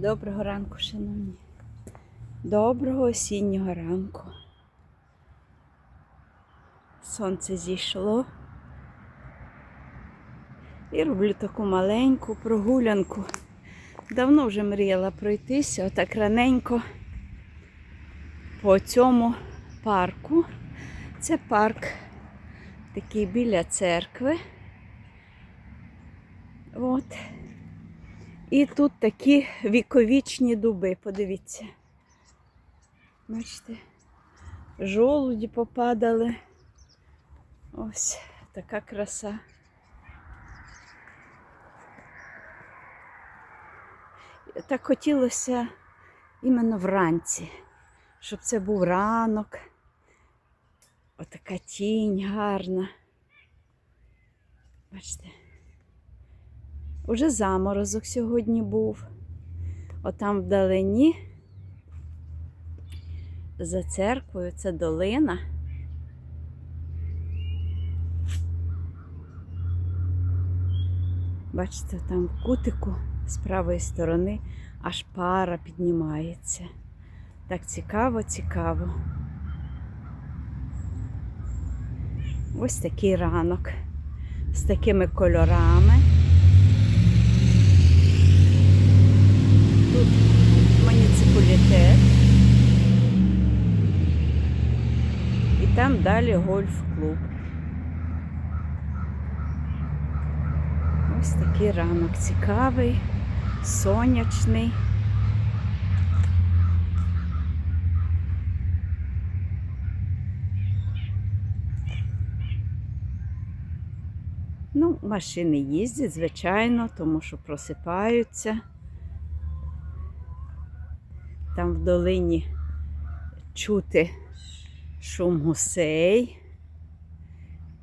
Доброго ранку, шановні. Доброго осіннього ранку. Сонце зійшло. І роблю таку маленьку прогулянку. Давно вже мріяла пройтися отак раненько по цьому парку. Це парк такий біля церкви. От. І тут такі віковічні дуби, подивіться. Бачите, жолуді попадали. Ось така краса. Так хотілося іменно вранці, щоб це був ранок. Отака тінь гарна. Бачите. Уже заморозок сьогодні був. Отам вдалині, за церквою, це долина. Бачите, там в кутику з правої сторони аж пара піднімається. Так цікаво, цікаво. Ось такий ранок з такими кольорами. Там далі гольф-клуб. Ось такий ранок цікавий, сонячний. Ну, машини їздять, звичайно, тому що просипаються. Там в долині чути шум гусей.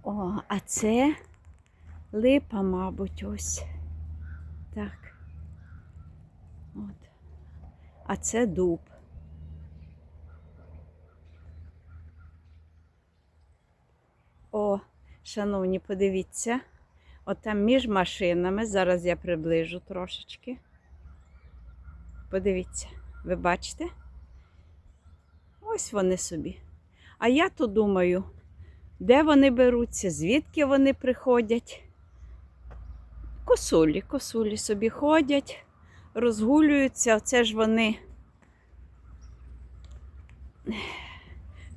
О, а це липа, мабуть, ось. Так. От. А це дуб. О, шановні, подивіться. От там між машинами, зараз я приближу трошечки. Подивіться, ви бачите? Ось вони собі. А я то думаю, де вони беруться, звідки вони приходять. Косулі, косулі собі ходять, розгулюються. Оце ж вони.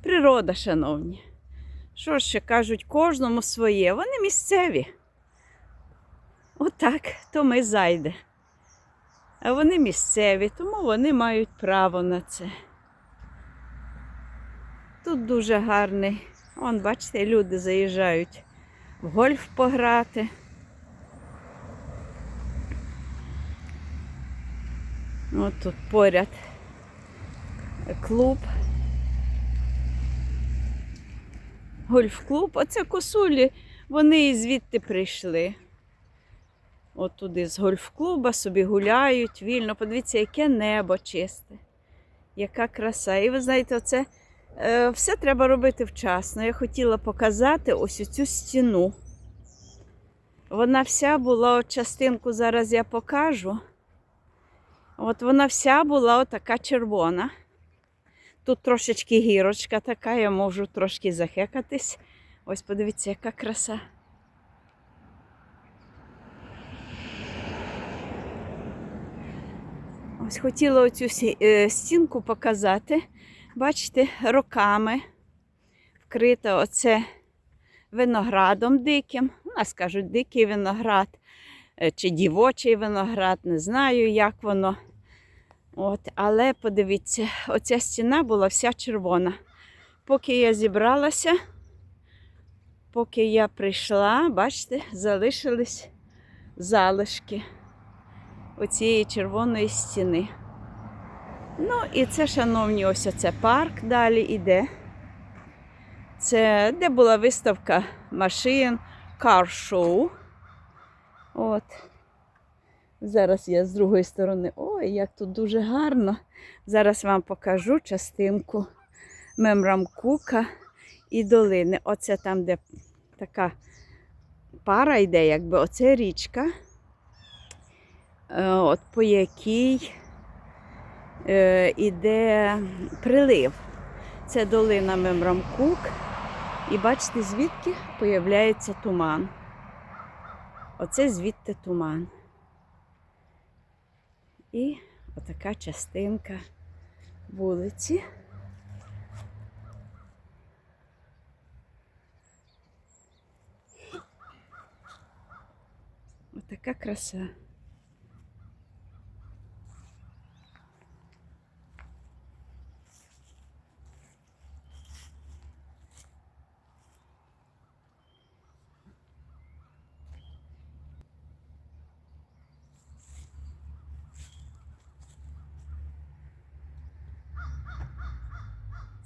Природа, шановні. Що ж ще кажуть, кожному своє. Вони місцеві. Отак, то ми зайде. А вони місцеві, тому вони мають право на це. Тут дуже гарний. Вон, бачите, люди заїжджають в гольф пограти. От тут поряд клуб. Гольф-клуб. Оце косулі, вони і звідти прийшли. От туди з гольф-клуба собі гуляють вільно. Подивіться, яке небо чисте, яка краса. І ви знаєте, оце все треба робити вчасно. Я хотіла показати ось цю стіну. Вона вся була, от частинку зараз я покажу. От вона вся була отака червона. Тут трошечки гірочка така, я можу трошки захекатись. Ось подивіться, яка краса. Ось хотіла оцю е, стінку показати. Бачите, роками вкрита оце виноградом диким. У нас кажуть, дикий виноград е, чи дівочий виноград, не знаю, як воно. От, але подивіться, оця стіна була вся червона. Поки я зібралася, поки я прийшла, бачите, залишились залишки оцієї червоної стіни. Ну, і це, шановні, ось оце парк далі іде. Це де була виставка машин, кар-шоу. От. Зараз я з другої сторони. Ой, як тут дуже гарно. Зараз вам покажу частинку Мемрамкука і долини. Оце там, де така пара йде, якби оце річка, е, от по якій іде прилив. Це долина Мемрамкук. І бачите, звідки появляється туман. Оце звідти туман. І отака частинка вулиці. Отака краса.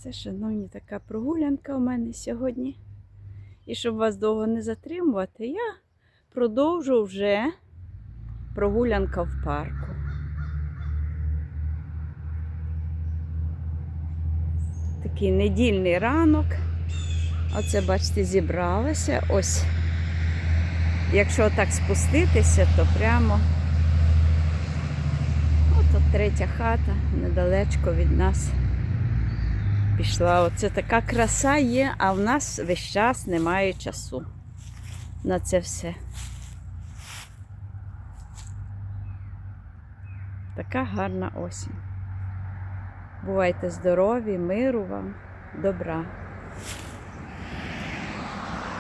Це, шановні, така прогулянка у мене сьогодні. І щоб вас довго не затримувати, я продовжу вже прогулянка в парку. Такий недільний ранок. Оце, бачите, зібралася. Ось. Якщо так спуститися, то прямо. От от третя хата недалечко від нас пішла. Оце така краса є, а в нас весь час немає часу на це все. Така гарна осінь. Бувайте здорові, миру вам, добра.